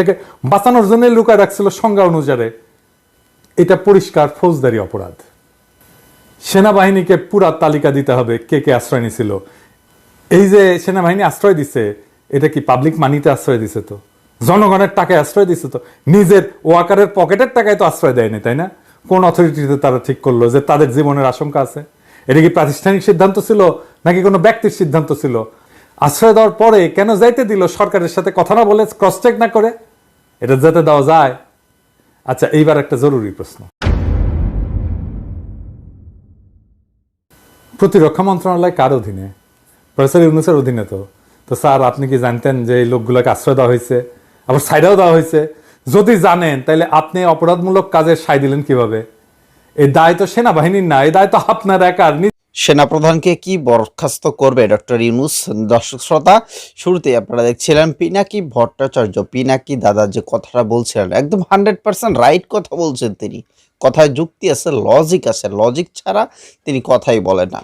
থেকে বাঁচানোর জন্য লুকায় রাখছিল সংজ্ঞা অনুসারে এটা পরিষ্কার ফৌজদারি অপরাধ। সেনাবাহিনীকে পুরা তালিকা দিতে হবে কে কে আশ্রয় নিছিল। এই যে সেনাবাহিনী আশ্রয় দিছে, এটা কি পাবলিক মানিতে আশ্রয় দিছে তো? জনগণের টাকায় আশ্রয় দিছে তো? নিজের ওয়াকারের পকেটের টাকায় তো আশ্রয় দেয়নি, তাই না? কোন অথরিটিতে তারা ঠিক করল যে তাদের জীবনের আশঙ্কা আছে? এটা কি প্রাতিষ্ঠানিক সিদ্ধান্ত ছিল নাকি কোনো ব্যক্তির সিদ্ধান্ত ছিল? আশ্রয় দেওয়ার পরে কেন যাইতে দিল সরকারের সাথে কথা না বলে ক্রস চেক না করে? এটা যেতে দেওয়া যায়? আচ্ছা এইবার একটা জরুরি প্রশ্ন। প্রতিরক্ষা মন্ত্রণালয় কার অধীনে? প্রফেসর ইউনুসের অধীনে তো। তো স্যার, আপনি কি জানতেন যে এই লোকগুলোকে আশ্রয় দেওয়া হয়েছে? আবার সাইডাও দেওয়া হয়েছে। যদি জানেন, তাহলে আপনি অপরাধমূলক কাজে সাই দিলেন কীভাবে? এই দায় তো সেনাবাহিনীর না এই দায় তো আপনার একার। সেনাপ্রধানকে কি বরখাস্ত করবে ডক্টর ইউনুস? দর্শক শ্রোতা, শুরুতেই আপনারা দেখছিলেন পিনাকি ভট্টাচার্য। পিনাকি দাদা যে কথাটা বলছিলেন, একদম হান্ড্রেড পার্সেন্ট রাইট কথা বলছেন তিনি। কথায় যুক্তি আছে, লজিক আছে। লজিক ছাড়া তিনি কথাই বলেন না।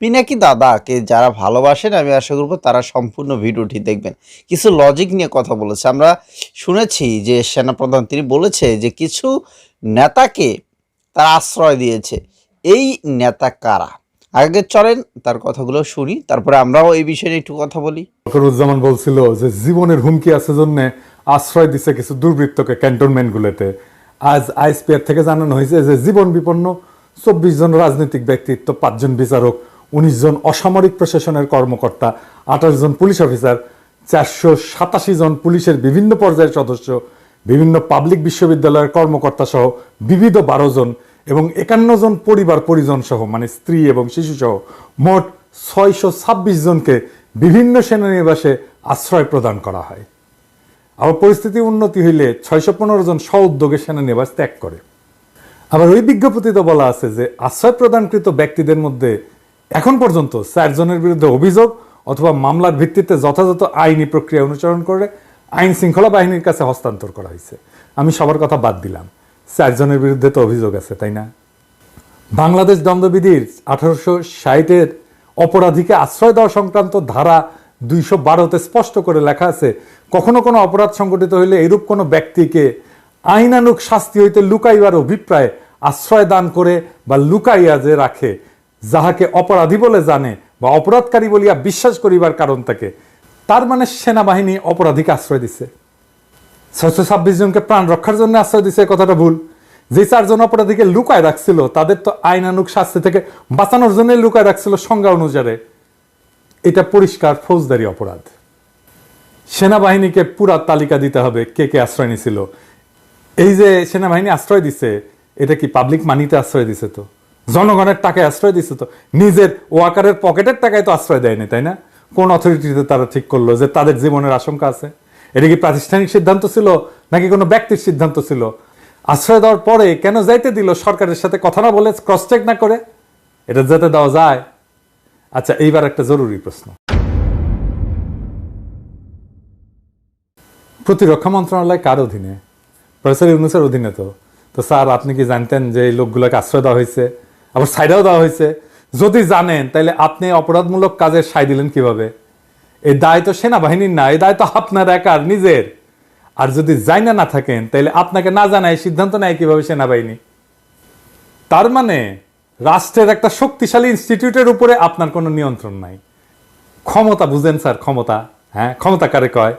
পিনাকি দাদাকে যারা ভালোবাসেন, আমি আশা করব তারা সম্পূর্ণ ভিডিওটি দেখবেন। কিছু লজিক নিয়ে কথা বলেছে। আমরা শুনেছি যে সেনাপ্রধান তিনি বলেছে যে কিছু নেতাকে তারা আশ্রয় দিয়েছে। এই নেতা কারা? আগে চলেন, তার কথাগুলো শুনি, তারপরে আমরাও এই বিষয়ে একটু কথা বলি। ফখরুজ্জামান বলছিল যে জীবনের হুমকি আছে জন্য আশ্রয় দিছে কিছু দুর্বৃত্তকে ক্যান্টনমেন্ট গুলোতে আজ আইএসপিআর থেকে জানানো হয়েছে যে জীবন বিপন্ন চব্বিশ জন রাজনৈতিক ব্যক্তিত্ব, পাঁচজন বিচারক, উনিশ জন অসামরিক প্রশাসনের কর্মকর্তা, আঠাশ জন পুলিশ অফিসার, চারশো সাতাশি জন পুলিশের বিভিন্ন পর্যায়ের সদস্য, বিভিন্ন পাবলিক বিশ্ববিদ্যালয়ের কর্মকর্তা সহ বিবিধ বারো জন এবং একান্ন জন পরিবার, পরিজন সহ মানে স্ত্রী এবং শিশু সহ মোট ছয়শো ছাব্বিশ জনকে বিভিন্ন সেনানিবাসে আশ্রয় প্রদান করা হয়। আবার পরিস্থিতি উন্নতি হইলে ছয়শো পনেরো জন স্ব উদ্যোগে সেনানিবাস ত্যাগ করে। আবার ওই বিজ্ঞপ্তিতে বলা আছে যে আশ্রয় প্রদানকৃত ব্যক্তিদের মধ্যে এখন পর্যন্ত চারজনের বিরুদ্ধে অভিযোগ অথবা মামলার ভিত্তিতে যথাযথ আইনি প্রক্রিয়া অনুসরণ করে আইন শৃঙ্খলা বাহিনীর কাছে হস্তান্তর করা হয়েছে। আমি সবার কথা বাদ দিলাম। চারজনের বিরুদ্ধে তো অভিযোগ আছে, তাই না? বাংলাদেশ দণ্ডবিধির আঠারোশো ষাটের অপরাধীকে আশ্রয় দেওয়া সংক্রান্ত ধারা দুইশো বারোতে স্পষ্ট করে লেখা আছে, কখনো কোনো অপরাধ সংঘটিত হইলে এরূপ কোনো ব্যক্তিকে আইনানুক শাস্তি হইতে লুকাইবার অভিপ্রায় আশ্রয় দান করে বা লুকাইয়া যে রাখে, যাহাকে অপরাধী বলে জানে বা অপরাধকারী বলিয়া বিশ্বাস করিবার কারণ থাকে, তার মানে সেনাবাহিনী অপরাধীকে আশ্রয় দিছে। ছয়শো ছাব্বিশ জনকে প্রাণ রক্ষার জন্য আশ্রয় দিছে কথাটা ভুল। যে চারজন অপরাধীকে লুকায় রাখছিল, তাদের তো আইনানুক শাস্তি থেকে বাঁচানোর জন্য লুকায় রাখছিল সংজ্ঞা অনুসারে এটা পরিষ্কার ফৌজদারি অপরাধ। সেনাবাহিনীকে পুরা তালিকা দিতে হবে কে কে আশ্রয় নিছিল। এই যে সেনাবাহিনী আশ্রয় দিছে, এটা কি পাবলিক মানিতে আশ্রয় দিছে তো? জনগণের টাকায় আশ্রয় দিছে তো? নিজের ওয়াকারের পকেটের টাকায় তো আশ্রয় দেয়নি, তাই না? কোন অথরিটিতে তারা ঠিক করল যে তাদের জীবনের আশঙ্কা আছে? এটা কি প্রাতিষ্ঠানিক সিদ্ধান্ত ছিল নাকি কোনো ব্যক্তির সিদ্ধান্ত ছিল? আশ্রয় দেওয়ার পরে কেন যাইতে দিল সরকারের সাথে কথা না বলে ক্রস চেক না করে? এটা যেতে দেওয়া যায়? আচ্ছা এইবার একটা জরুরি প্রশ্ন। প্রতিরক্ষা মন্ত্রণালয় কার অধীনে? প্রফেসর ইউনুসের অধীনে তো। তো স্যার, আপনি কি জানতেন যে এই লোকগুলোকে আশ্রয় দেওয়া হয়েছে? আবার সাইডাও দেওয়া হয়েছে। যদি জানেন, তাহলে আপনি অপরাধমূলক কাজের সাই দিলেন কীভাবে? এই দায় তো সেনাবাহিনীর না এই দায় তো আপনার একার, নিজের। আর যদি জানা না থাকেন তাহলে আপনাকে না জানায়, সিদ্ধান্ত নেয় কীভাবে সেনাবাহিনী। তার মানে রাষ্ট্রের একটা শক্তিশালী ইনস্টিটিউটের উপরে আপনার কোনো নিয়ন্ত্রণ নাই। ক্ষমতা, বুঝেন স্যার, ক্ষমতা। হ্যাঁ ক্ষমতা কারে কয়?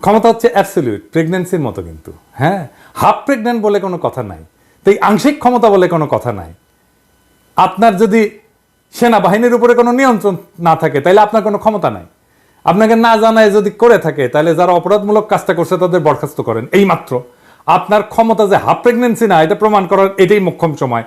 ক্ষমতা হচ্ছে অ্যাবসলিউট প্রেগনেন্সির মতো কিন্তু। হ্যাঁ হাফ প্রেগনেন্ট বলে কোনো কথা নাই। তাই আংশিক ক্ষমতা বলে কোনো কথা নাই। আপনার যদি সেনাবাহিনীর উপরে কোনো নিয়ন্ত্রণ না থাকে তাহলে আপনার কোনো ক্ষমতা নাই। আপনাকে না জানায় যদি করে থাকে, তাহলে যারা অপরাধমূলক কাজটা করছে তাদের বরখাস্ত করেন। এই মাত্র আপনার ক্ষমতা যে হাফ প্রেগনেন্সি না, এটা প্রমাণ করার এটাই মোক্ষম সময়।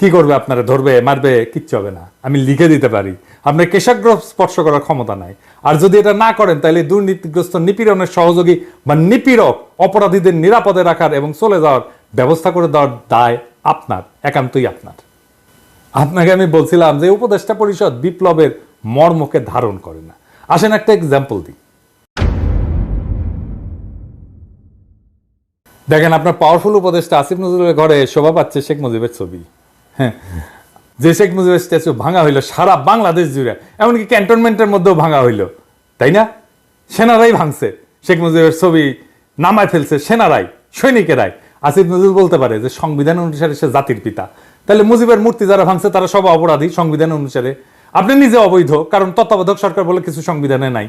কি করবে আপনারা? ধরবে, মারবে, কিচ্ছু হবে না। আমি লিখে দিতে পারি। আপনার কেশাগ্র স্পর্শ করার ক্ষমতা নাই। আর যদি এটা না করেন, তাহলে দুর্নীতিগ্রস্ত নিপীড়নের সহযোগী বা নিপীড়ক অপরাধীদের নিরাপদে রাখার এবং চলে যাওয়ার ব্যবস্থা করে দেওয়ার দায় আপনার, একান্তই আপনার। আপনাকে আমি বলছিলাম যে উপদেষ্টা পরিষদ বিপ্লবের মর্মকে ধারণ করে না। আসেন একটা এক্সাম্পল দিই। দেখেন, আপনার পাওয়ারফুল উপদেষ্টা আসিফ নজরুলের ঘরে শোভা পাচ্ছে শেখ মুজিবের ছবি। হ্যাঁ যে শেখ মুজিবের স্ট্যাচু ভাঙা হইল সারা বাংলাদেশ জুড়ে, এমনকি ক্যান্টনমেন্টের মধ্যেও ভাঙা হইল। তাই না? সেনারাই ভাঙছে। শেখ মুজিবের ছবি নামায় ফেলছে সেনারাই, সৈনিকেরাই। আসিফ নজরুল বলতে পারে যে, সংবিধান অনুসারে সে জাতির পিতা। তাহলে মুজিবের মূর্তি যারা ভাঙছে, তারা সব অপরাধী সংবিধান অনুসারে। আপনি নিজে অবৈধ, কারণ তত্ত্বাবধায়ক সরকার বলে কিছু সংবিধানে নাই।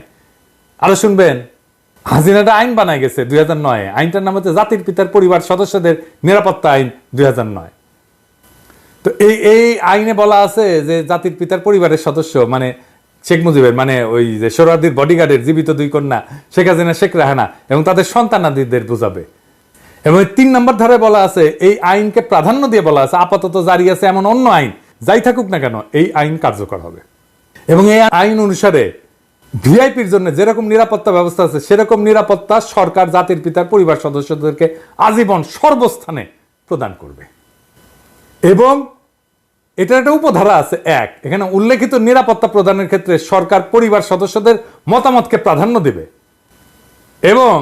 আরও শুনবেন, হাসিনাটা আইন বানায় গেছে দুই হাজার নয়। আইনটার নাম হচ্ছে জাতির পিতার পরিবার সদস্যদের নিরাপত্তা আইন দুই হাজার নয়। তো এই এই আইনে বলা আছে যে জাতির পিতার পরিবারের সদস্য মানে শেখ মুজিবের মানে ওই যে সোহরাদির বডিগার্ডের জীবিত দুই কন্যা, শেখ হাসিনা, শেখ রাহানা, এবং তাদের সন্তানাদিদের বোঝাবে। এবং তিন নম্বর ধারে বলা আছে, এই আইনকে প্রাধান্য দিয়ে বলা আছে, আপাতত জারি আছে এমন অন্য আইন। যাই থাকুক না কেন, এই আইন কার্যকর হবে। এবং এই আইন অনুসারে ভিআইপির জন্য যেরকম নিরাপত্তা ব্যবস্থা আছে, সেরকম নিরাপত্তা সরকার, জাতির পিতার পরিবার সদস্যদেরকে আজীবন সর্বস্থানে প্রদান করবে। এবং এটার একটা উপধারা আছে এক, এখানে উল্লেখিত নিরাপত্তা প্রদানের ক্ষেত্রে সরকার, পরিবার সদস্যদের মতামতকে প্রাধান্য দেবে। এবং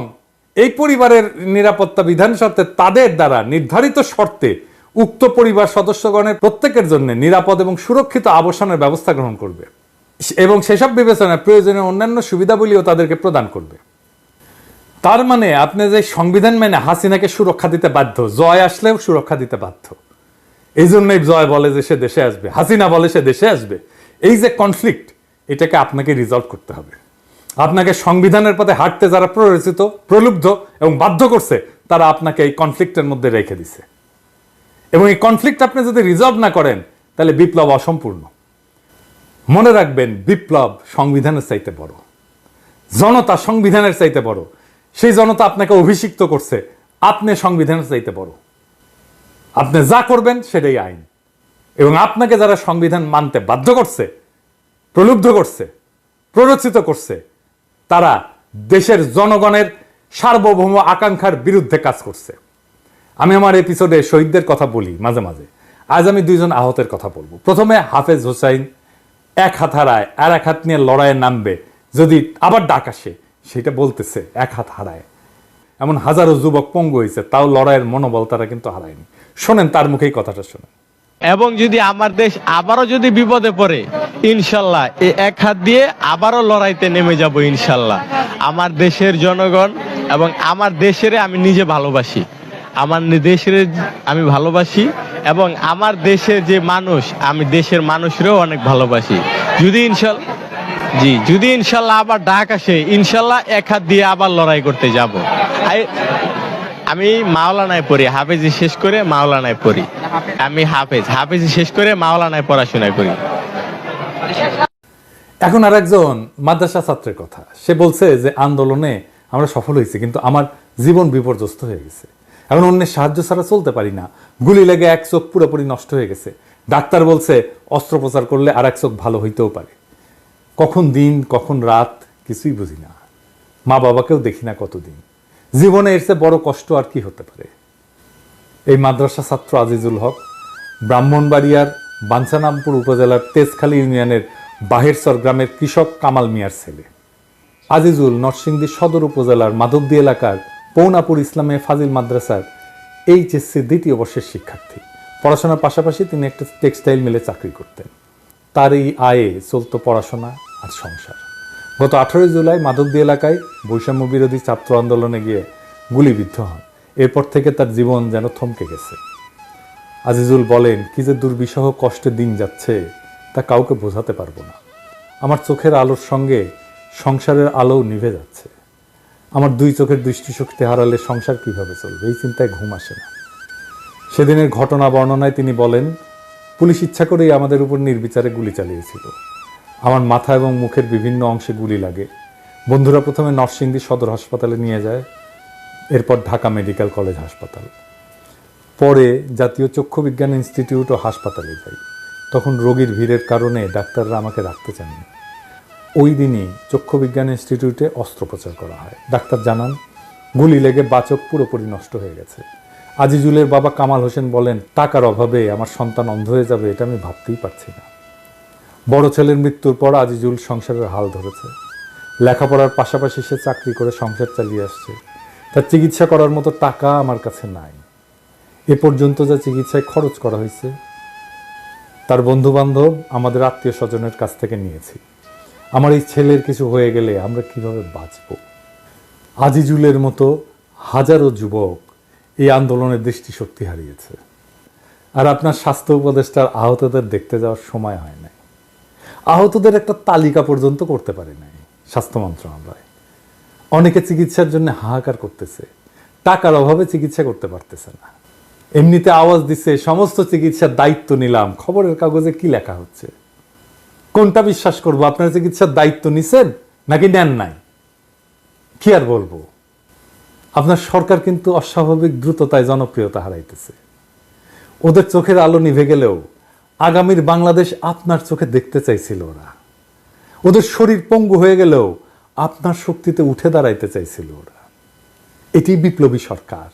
এই পরিবারের নিরাপত্তা বিধান সত্ত্বে তাদের দ্বারা নির্ধারিত শর্তে উক্ত পরিবার সদস্যগণের প্রত্যেকের জন্য নিরাপদ এবং সুরক্ষিত আবাসনের ব্যবস্থা গ্রহণ করবে। এবং সেসব বিবেচনায় প্রয়োজনীয় অন্যান্য সুবিধাবলীও তাদেরকে প্রদান করবে। তার মানে আপনি যে সংবিধান মেনে হাসিনাকে সুরক্ষা দিতে বাধ্য, জয় আসলেও সুরক্ষা দিতে বাধ্য। এই জন্যই জয় বলে যে সে দেশে আসবে, হাসিনা বলে সে দেশে আসবে। এই যে কনফ্লিক্ট এটাকে আপনাকে রিজলভ করতে হবে। আপনাকে সংবিধানের পথে হাঁটতে যারা প্ররোচিত, প্রলুব্ধ এবং বাধ্য করছে, তারা আপনাকে এই কনফ্লিক্টের মধ্যে রেখে দিছে। এবং এই কনফ্লিক্ট আপনি যদি রিজলভ না করেন, তাহলে বিপ্লব অসম্পূর্ণ। মনে রাখবেন, বিপ্লব সংবিধানের চাইতে বড়। জনতা সংবিধানের চাইতে বড়। সেই জনতা আপনাকে অভিষিক্ত করছে, আপনি সংবিধানের চাইতে বড়। আপনি যা করবেন, সেটাই আইন। এবং আপনাকে যারা সংবিধান মানতে বাধ্য করছে, প্রলুব্ধ করছে, প্ররোচিত করছে, তারা দেশের জনগণের সার্বভৌম আকাঙ্ক্ষার বিরুদ্ধে কাজ করছে। আমি আমার এপিসোডে শহীদদের কথা বলি, মাঝে মাঝে। আজ আমি দুইজন আহতের কথা বলব। প্রথমে হাফেজ হোসাইন, এক হাত হারায়, আর এক হাত নিয়ে লড়াইয়ে নামবে। যদি আবার ডাক আসে, সেটা বলতেছে, এক হাত হারায়। এমন হাজারো যুবক পঙ্গু হয়েছে, তাও লড়াইয়ের মনোবল তারা কিন্তু হারায়নি। শোনেন, তার মুখেই কথাটা শোনেন। এবং যদি আমার দেশ আবারও যদি বিপদে পড়ে, ইনশাল্লাহ এই এক হাত দিয়ে আবারও লড়াইতে নেমে যাব, ইনশাল্লাহ। আমার দেশের জনগণ এবং আমার দেশের আমি নিজে ভালোবাসি। আমার দেশের আমি ভালোবাসি এবং আমার দেশের যে মানুষ, আমি দেশের মানুষেরও অনেক ভালোবাসি। যদি ইনশাল জি, যদি ইনশাল্লাহ আবার ডাক আসে, ইনশাল্লাহ এক হাত দিয়ে আবার লড়াই করতে যাব। আমি মাওলানায় পড়ি, হাফেজি শেষ করে মাওলানায় পড়ি। আমি হাফেজ, হাফেজি শেষ করে মাওলানায় পড়াশোনা করি। এখন আর একজন মাদ্রাসা ছাত্রের কথা। সে বলছে যে, আন্দোলনে আমরা সফল হয়েছি, কিন্তু আমার জীবন বিপর্যস্ত হয়ে গেছে। এখন অন্যের সাহায্য ছাড়া চলতে পারি না। গুলি লেগে এক চোখ পুরোপুরি নষ্ট হয়ে গেছে। ডাক্তার বলছে, অস্ত্রোপচার করলে আর এক চোখ ভালো হইতেও পারে। কখন দিন, কখন রাত, কিছুই বুঝি না। মা বাবাকেও দেখি না কতদিন। জীবনে এর চেয়ে বড় কষ্ট আর কি হতে পারে? এই মাদ্রাসা ছাত্র আজিজুল হক, ব্রাহ্মণবাড়িয়ার বাঞ্ছানামপুর উপজেলার তেজখালী ইউনিয়নের বাহেরসর গ্রামের কৃষক কামাল মিয়ার ছেলে। আজিজুল নরসিংদী সদর উপজেলার মাধবদী এলাকার পৌনাপুর ইসলামে ফাজিল মাদ্রাসার এইচএসসি দ্বিতীয় বর্ষের শিক্ষার্থী। পড়াশোনার পাশাপাশি তিনি একটা টেক্সটাইল মিলে চাকরি করতেন। তার এই আয়ে চলতো পড়াশোনা আর সংসার। গত আঠারোই জুলাই মাধবদী এলাকায় বৈষম্য বিরোধী ছাত্র আন্দোলনে গিয়ে গুলিবিদ্ধ হন। এরপর থেকে তার জীবন যেন থমকে গেছে। আজিজুল বলেন, কি যে দুর্বিষহ কষ্টে দিন যাচ্ছে, তা কাউকে বোঝাতে পারব না। আমার চোখের আলোর সঙ্গে সংসারের আলো নিভে যাচ্ছে। আমার দুই চোখের দৃষ্টিশক্তি হারালে সংসার কীভাবে চলবে? এই চিন্তায় ঘুম আসে না। সেদিনের ঘটনা বর্ণনায় তিনি বলেন, পুলিশ ইচ্ছা করেই আমাদের উপর নির্বিচারে গুলি চালিয়েছিল। আমার মাথা এবং মুখের বিভিন্ন অংশে গুলি লাগে। বন্ধুরা প্রথমে নরসিংদী সদর হাসপাতালে নিয়ে যায়, এরপর ঢাকা মেডিকেল কলেজ হাসপাতাল। পরে জাতীয় চক্ষু বিজ্ঞান ইনস্টিটিউট ও হাসপাতালে যাই তখন রোগীর ভিড়ের কারণে ডাক্তাররা আমাকে রাখতে চাননি। ওই দিনই চক্ষু বিজ্ঞান ইনস্টিটিউটে অস্ত্রোপচার করা হয়। ডাক্তার জানান, গুলি লেগে বাচক পুরোপুরি নষ্ট হয়ে গেছে। আজিজুলের বাবা কামাল হোসেন বলেন, টাকার অভাবে আমার সন্তান অন্ধ হয়ে যাবে, এটা আমি ভাবতেই পারছি না। বড় ছেলের মৃত্যুর পর আজিজুল সংসারের হাল ধরেছে। লেখাপড়ার পাশাপাশি সে চাকরি করে সংসার চালিয়ে আসছে। তার চিকিৎসা করার মতো টাকা আমার কাছে নাই। এ পর্যন্ত যা চিকিৎসায় খরচ করা হয়েছে, তার বন্ধু বান্ধব আমাদের আত্মীয় স্বজনের কাছ থেকে নিয়েছি। আমার এই ছেলের কিছু হয়ে গেলে আমরা কীভাবে বাঁচব? আজিজুলের মতো হাজারো যুবক এই আন্দোলনের দৃষ্টিশক্তি হারিয়েছে। আর আপনার স্বাস্থ্য উপদেষ্টার আহতদের দেখতে যাওয়ার সময় হয় নাই। আহতদের একটা তালিকা পর্যন্ত করতে পারে নাই, স্বাস্থ্য মন্ত্রণালয়। অনেকে চিকিৎসার জন্য হাহাকার করতেছে, টাকার অভাবে চিকিৎসা করতে পারতেছে না। এমনিতে আওয়াজ দিচ্ছে সমস্ত চিকিৎসার দায়িত্ব নিলাম, খবরের কাগজে কি লেখা হচ্ছে? কোনটা বিশ্বাস করব? আপনার চিকিৎসার দায়িত্ব নিছেন নাকি নেন নাই? কি আর বলব? আপনার সরকার কিন্তু অস্বাভাবিক দ্রুততায় জনপ্রিয়তা হারাইতেছে। ওদের চোখের আলো নিভে গেলেও আগামীর বাংলাদেশ আপনার চোখে দেখতে চাইছিল ওরা। ওদের শরীর পঙ্গু হয়ে গেলেও আপনার শক্তিতে উঠে দাঁড়াইতে চাইছিল ওরা। এটি বিপ্লবী সরকার।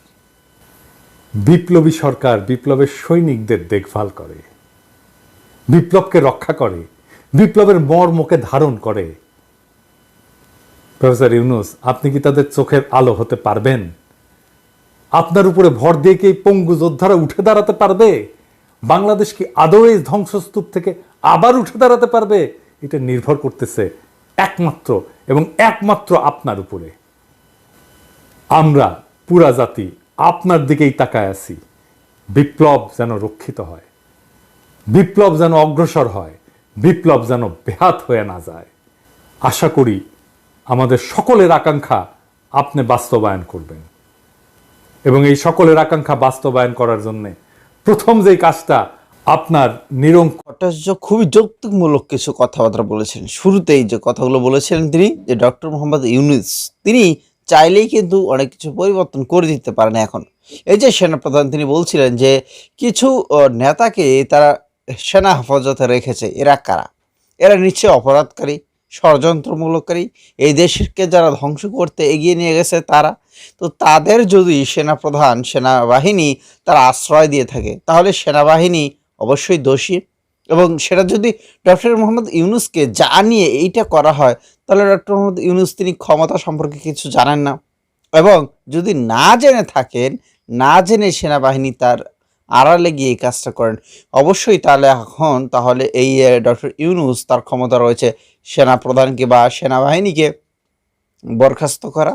বিপ্লবী সরকার বিপ্লবের সৈনিকদের দেখভাল করে। বিপ্লবকে রক্ষা করে। বিপ্লবের মর্মকে ধারণ করে। প্রফেসর ইউনুস, আপনি কি তাদের চোখের আলো হতে পারবেন? আপনার উপরে ভর দিয়ে কি পঙ্গু যোদ্ধারা উঠে দাঁড়াতে পারবে? বাংলাদেশ কি আদৌ এই ধ্বংসস্তূপ থেকে আবার উঠে দাঁড়াতে পারবে? এটা নির্ভর করতেছে একমাত্র এবং একমাত্র আপনার উপরে। আমরা পুরা জাতি আপনার দিকেই তাকায় আছি। বিপ্লব যেন রক্ষিত হয়। বিপ্লব যেন অগ্রসর হয়। বিপ্লব যেন বেহাত হয়ে না যায়। আশা করি আমাদের সকলের আকাঙ্ক্ষা আপনি বাস্তবায়ন করবেন। এবং এই সকলের আকাঙ্ক্ষা বাস্তবায়ন করার জন্য প্রথম যেই কাজটা আপনার নিরঙ্ক ভট্টাচার্য খুবই যৌক্তিকমূলক কিছু কথাবার্তা বলেছেন। শুরুতেই যে কথাগুলো বলেছিলেন তিনি, যে ডক্টর মোহাম্মদ ইউনুস, তিনি চাইলেই কিন্তু অনেক কিছু পরিবর্তন করে দিতে পারেন এখন। এই যে সেনাপ্রধান তিনি বলছিলেন যে কিছু নেতাকে তারা সেনা হেফাজতে রেখেছে এরা কারা? এরা নিশ্চয় অপরাধকারী, ষড়যন্ত্রমূলককারী, এই দেশকে যারা ধ্বংস করতে এগিয়ে নিয়ে গেছে তারা। তো তাদের যদি সেনাপ্রধান, সেনাবাহিনী তারা আশ্রয় দিয়ে থাকে, তাহলে সেনাবাহিনী অবশ্যই দোষী। এবং সেটা যদি ডক্টর মোহাম্মদ ইউনুসকে জানিয়ে এইটা করা হয়, তাহলে ডক্টর মোহাম্মদ ইউনুস তিনি ক্ষমতা সম্পর্কে কিছু জানেন না। এবং যদি না জেনে থাকেন, না জেনে সেনাবাহিনী তার আড়ালে গিয়ে এই কাজটা করেন। অবশ্যই তাহলে এখন তাহলে এই ডক্টর ইউনুস তার ক্ষমতা রয়েছে সেনা প্রধানকে বা সেনাবাহিনীকে বরখাস্ত করা।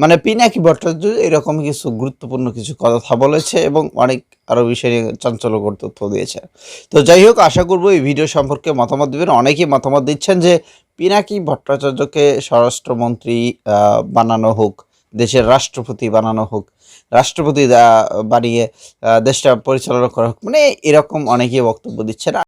মানে পিনাকি ভট্টাচার্য এরকম কিছু গুরুত্বপূর্ণ কিছু কথা বলেছে এবং অনেক আরও বিষয় নিয়ে চাঞ্চল্যকর তথ্য দিয়েছে। তো যাই হোক, আশা করব এই ভিডিও সম্পর্কে মতামত দেবেন। অনেকেই মতামত দিচ্ছেন যে পিনাকি ভট্টাচার্যকে স্বরাষ্ট্রমন্ত্রী বানানো হোক, দেশের রাষ্ট্রপতি বানানো হোক রাষ্ট্রপতি বাড়িয়ে বানিয়ে দেশটা পরিচালনা করা হোক। মানে এরকম অনেকেই বক্তব্য দিচ্ছেন।